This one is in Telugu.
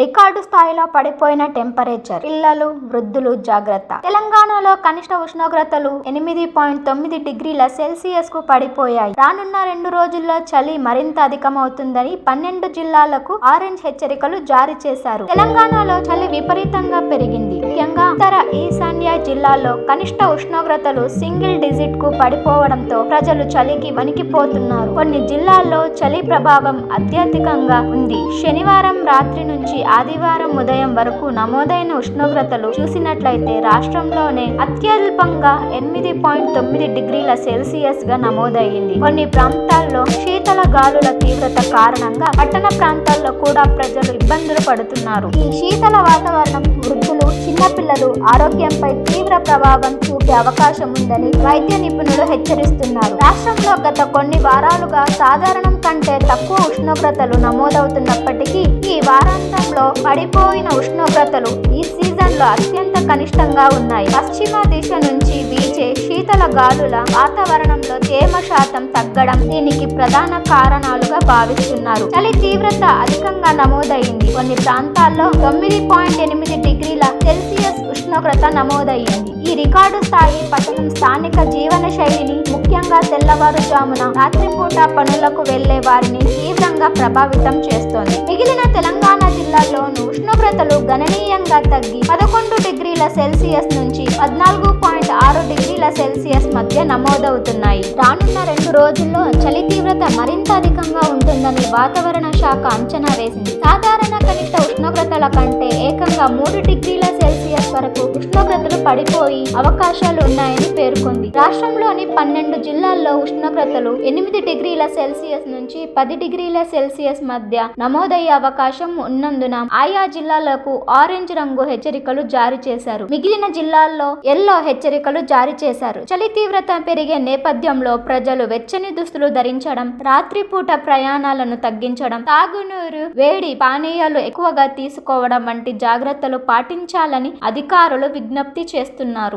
రికార్డు స్థాయిలో పడిపోయిన టెంపరేచర్ పిల్లలు వృద్ధులు జాగ్రత్త. తెలంగాణలో కనిష్ట ఉష్ణోగ్రతలు ఎనిమిది పాయింట్ తొమ్మిది డిగ్రీల సెల్సియస్కు పడిపోయాయి. రానున్న రెండు రోజుల్లో చలి మరింత అధికమవుతుందని పన్నెండు జిల్లాలకు ఆరెంజ్ హెచ్చరికలు జారీ చేశారు. తెలంగాణలో చలి విపరీతంగా పెరిగింది. జిల్లాలో జిల్లాల్లో కనిష్ట ఉష్ణోగ్రతలు సింగిల్ డిజిట్కు పడిపోవడంతో ప్రజలు చలికి వణికిపోతున్నారు. కొన్ని జిల్లాల్లో చలి ప్రభావం అత్యధికంగా ఉంది. శనివారం రాత్రి నుంచి ఆదివారం ఉదయం వరకు నమోదైన ఉష్ణోగ్రతలు చూసినట్లయితే రాష్ట్రంలోనే అత్యల్పంగా ఎనిమిది పాయింట్ తొమ్మిది డిగ్రీల సెల్సియస్గా నమోదయ్యింది కొన్ని ప్రాంతాల్లో శీతల గాలుల తీవ్రత కారణంగా పట్టణ ప్రాంతాల్లో కూడా ప్రజలు ఇబ్బందులు పడుతున్నారు. ఈ శీతల వాతావరణం వృద్ధులు చిన్నపిల్లలు ఆరోగ్యంపై తీవ్ర ప్రభావం చూపే అవకాశం ఉందని వైద్య నిపుణులు హెచ్చరిస్తున్నారు. రాష్ట్రంలో గత కొన్ని వారాలుగా సాధారణం కంటే తక్కువ ఉష్ణోగ్రతలు నమోదవుతున్నప్పటికీ ఈ వారాంతంలో పడిపోయిన ఉష్ణోగ్రతలు ఈ సీజన్లో అత్యంత కనిష్టంగా ఉన్నాయి. పశ్చిమ దిశ గాలుల వాతావరణంలో తేమ శాతం తగ్గడం దీనికి ప్రధాన కారణాలుగా భావిస్తున్నారు. చలి తీవ్రత అధికంగా నమోదైంది. కొన్ని ప్రాంతాల్లో తొమ్మిది పాయింట్ ఎనిమిది డిగ్రీల సెల్సియస్ ఉష్ణోగ్రత నమోదయ్యింది ఈ రికార్డు స్థాయి పతనం స్థానిక జీవన శైలిని ముఖ్యంగా తెల్లవారుజామున రాత్రిపూట పనులకు వెళ్ళే వారిని తీవ్రంగా ప్రభావితం చేస్తోంది. మిగిలిన తెలంగాణ జిల్లాల్లోనూ ఉష్ణోగ్రతలు గణనీయంగా తగ్గి పదకొండు డిగ్రీల సెల్సియస్ నుంచి పద్నాలుగు పాయింట్ ఆరు డిగ్రీ సెల్సియస్ మధ్య నమోదవుతున్నాయి. రానున్న రెండు రోజుల్లో చలి తీవ్రత మరింత అధికంగా ఉంటుందని వాతావరణ శాఖ అంచనా వేసింది. సాధారణ కనిష్ట ఉష్ణోగ్రతల కంటే ఏకంగా మూడు డిగ్రీల సెల్సియస్ వరకు ఉష్ణోగ్రతలు పడిపోయి అవకాశాలు ఉన్నాయని పేర్కొంది. రాష్ట్రంలోని పన్నెండు జిల్లాల్లో ఉష్ణోగ్రతలు ఎనిమిది డిగ్రీల సెల్సియస్ నుంచి పది డిగ్రీల సెల్సియస్ మధ్య నమోదయ్యే అవకాశం ఉన్నందున ఆయా జిల్లాలకు ఆరెంజ్ రంగు హెచ్చరికలు జారీ చేశారు. మిగిలిన జిల్లాల్లో ఎల్లో హెచ్చరికలు జారీ చేశారు. చలి తీవ్రత పెరిగే నేపథ్యంలో ప్రజలు వెచ్చని దుస్తులు ధరించడం రాత్రిపూట ప్రయాణాలను తగ్గించడం తాగునీరు వేడి పానీయాలు ఎక్కువగా తీసుకోవడం వంటి జాగ్రత్తలు పాటించాలని అధికారులు విజ్ఞప్తి చేస్తున్నారు.